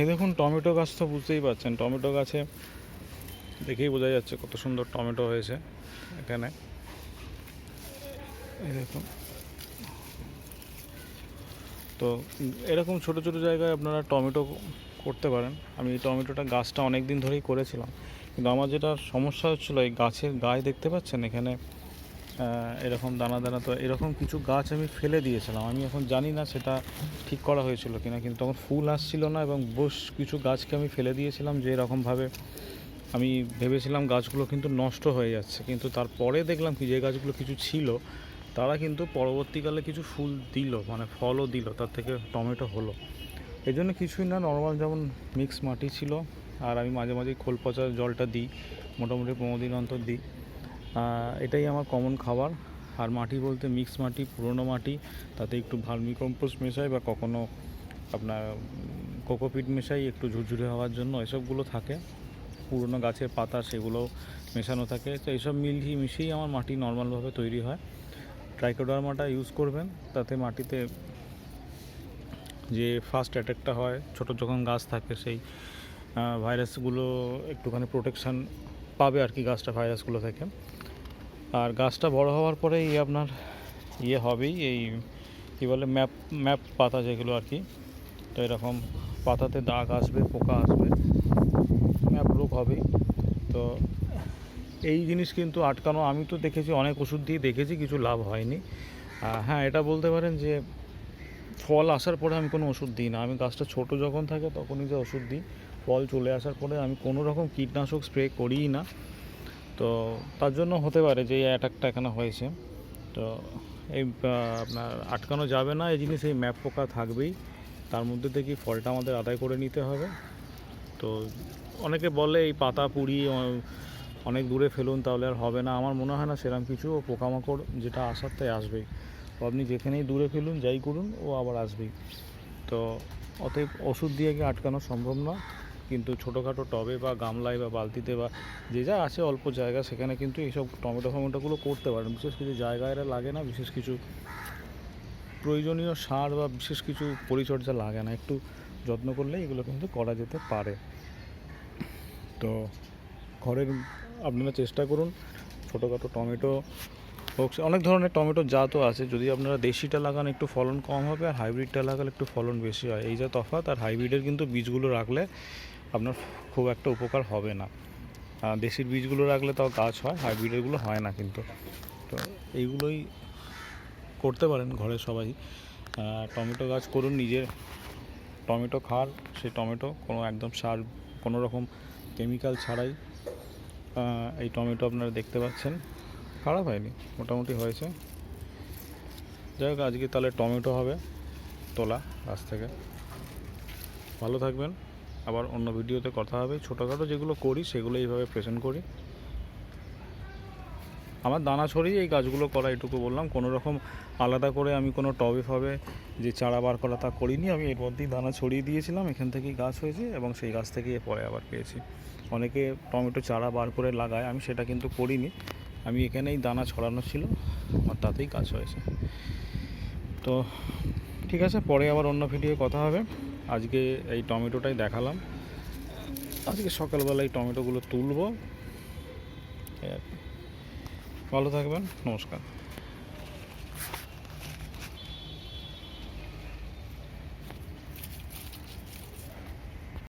এই দেখুন, টমেটো গাছ তো বুঝতেই পারছেন টমেটো গাছে দেখেই বোঝা যাচ্ছে কত সুন্দর টমেটো হয়েছে এখানে। এই দেখুন। তো এরকম ছোট ছোট জায়গায় আপনারা টমেটো করতে পারেন। আমি এই টমেটোটা গাছটা অনেক দিন ধরেই করেছিলাম। কিন্তু আমার যেটা সমস্যা হচ্ছিল, এই গাছের গায়ে দেখতে পাচ্ছেন এখানে এরকম দানা দানা তো এরকম কিছু গাছ আমি ফেলে দিয়েছিলাম। আমি এখন জানি না সেটা ঠিক করা হয়েছিল কিনা, কিন্তু তখন ফুল আসছিল না এবং বেশ কিছু গাছকে আমি ফেলে দিয়েছিলাম যে এরকমভাবে আমি ভেবেছিলাম গাছগুলো কিন্তু নষ্ট হয়ে যাচ্ছে। কিন্তু তারপরে দেখলাম কি, যে গাছগুলো কিছু ছিল, তারা কিন্তু পরবর্তীকালে কিছু ফুল দিল মানে ফলও দিল, তার থেকে টমেটো হলো। এই জন্য কিছুই না, নর্মাল যেমন মিক্স মাটি ছিল, আর আমি মাঝে মাঝে খোল পচা জলটা দিই, মোটামুটি পনেরো দিন অন্তর দিই। এটাই আমার কমন খাবার। আর মাটি বলতে মিক্স মাটি, পুরনো মাটি, তাতে একটু ভার্মি কম্পোস্ট মেশাই বা কখনো আপনার কোকোপিট মেশাই, একটু ঝুরঝুরে হওয়ার জন্য এসবগুলো থাকে। পুরনো গাছের পাতা সেগুলোও মেশানো থাকে। তো এইসব মিলিয়ে মিশিয়েই আমার মাটি নর্মালভাবে তৈরি হয়। ট্রাইকোডার্মাটা ইউজ করবেন, তাতে মাটিতে যে ফার্স্ট অ্যাটাকটা হয়, ছোট যখন গাছ থাকে সেই ভাইরাসগুলো একটুখানি প্রোটেকশান পাবে আর কি, গাছটা ভাইরাসগুলো থেকে। আর গাছটা বড় হওয়ার পরেই আপনার ইয়ে হবেই, এই কী বলে, ম্যাপ ম্যাপ পাতা যেগুলো আর কি। তো এরকম পাতাতে দাগ আসবে, পোকা আসবে, ম্যাপ রোগ হবেই। তো এই জিনিস কিন্তু আটকানো, আমি তো দেখেছি, অনেক ওষুধ দিয়ে দেখেছি, কিছু লাভ হয়নি। হ্যাঁ এটা বলতে পারেন যে ফল আসার পরে আমি কোনো ওষুধ দিই না। আমি গাছটা ছোট যখন থাকে তখনই যে ওষুধ দিই, ফল চলে আসার পরে আমি কোনো রকম কীটনাশক স্প্রে করিই না। তো তার জন্য হতে পারে যে এই অ্যাটাকটা এখানে হয়েছে। তো এই আপনার আটকানো যাবে না, এই জিনিস এই ম্যাপ পোকা থাকবেই। তার মধ্যে থেকে ফলটা আমাদের আদায় করে নিতে হবে। তো অনেকে বলে এই পাতা পুড়িয়ে অনেক দূরে ফেলুন তাহলে আর হবে না। আমার মনে হয় না সেরকম কিছু ও পোকামাকড় যেটা আসার তাই আসবেই। তো আপনি যেখানেই দূরে ফেলুন, যাই করুন, ও আবার আসবেই। তো অতএব ওষুধ দিয়ে আটকানো সম্ভব না কিন্তু ছোটোখাটো টবে বা গামলায় বা বালতিতে বা যে যা আছে অল্প জায়গা, সেখানে কিন্তু এইসব টমেটো ফমেটোগুলো করতে পারেন। বিশেষ কিছু জায়গায় এরা লাগে না, বিশেষ কিছু প্রয়োজনীয় সার বা বিশেষ কিছু পরিচর্যা লাগে না। একটু যত্ন করলে এগুলো কিন্তু করা যেতে পারে। তো ঘরের আপনারা চেষ্টা করুন, ছোটোখাটো টমেটো হোক অনেক ধরনের টমেটো জাতও আছে। যদি আপনারা দেশিটা লাগান, একটু ফলন কম হবে, আর হাইব্রিডটা লাগালে একটু ফলন বেশি হয়। এই যা তফাৎ, আর হাইব্রিডের কিন্তু বীজগুলো রাখলে আপনার খুব একটা উপকার হবে না। দেশির বীজগুলো রাখলে তাও গাছ হয়, হাইব্রিডেরগুলো হয় না কিন্তু। তো এইগুলোই করতে পারেন ঘরের সবাই। টমেটো গাছ করুন নিজের। টমেটো খার সেই টমেটো, কোনো একদম সার, কোনো রকম কেমিক্যাল ছাড়াই এই টমেটো আপনারা দেখতে পাচ্ছেন। খারাপ হয়নি, মোটামুটি হয়েছে। যাই হোক, আজকে তাহলে টমেটো হবে তোলা গাছ থেকে। ভালো থাকবেন। আবার অন্য ভিডিওতে কথা হবে। ছোটোখাটো যেগুলো করি, সেগুলো এইভাবে প্রেজেন্ট করি। আমার দানা ছড়িয়ে এই গাছগুলো করা এটুকু বললাম। কোনো রকম আলাদা করে আমি কোনো টবে ফবে যে চারা বার করা তা করিনি। আমি এর মধ্যেই দানা ছড়িয়ে দিয়েছিলাম, এখান থেকেই গাছ হয়েছে এবং সেই গাছ থেকেই পরে আবার পেয়েছি। অনেকে টমেটো চারা বার করে লাগায়, আমি সেটা কিন্তু করিনি। আমি এখানেই দানা ছড়ানো ছিল আর তাতেই কাজ হয়েছে। তো ঠিক আছে, পরে আবার অন্য ভিডিও কথা হবে। আজকে এই টমেটোটাই দেখালাম। আজকে সকালবেলা এই টমেটোগুলো তুলব। ভালো থাকবেন নমস্কার।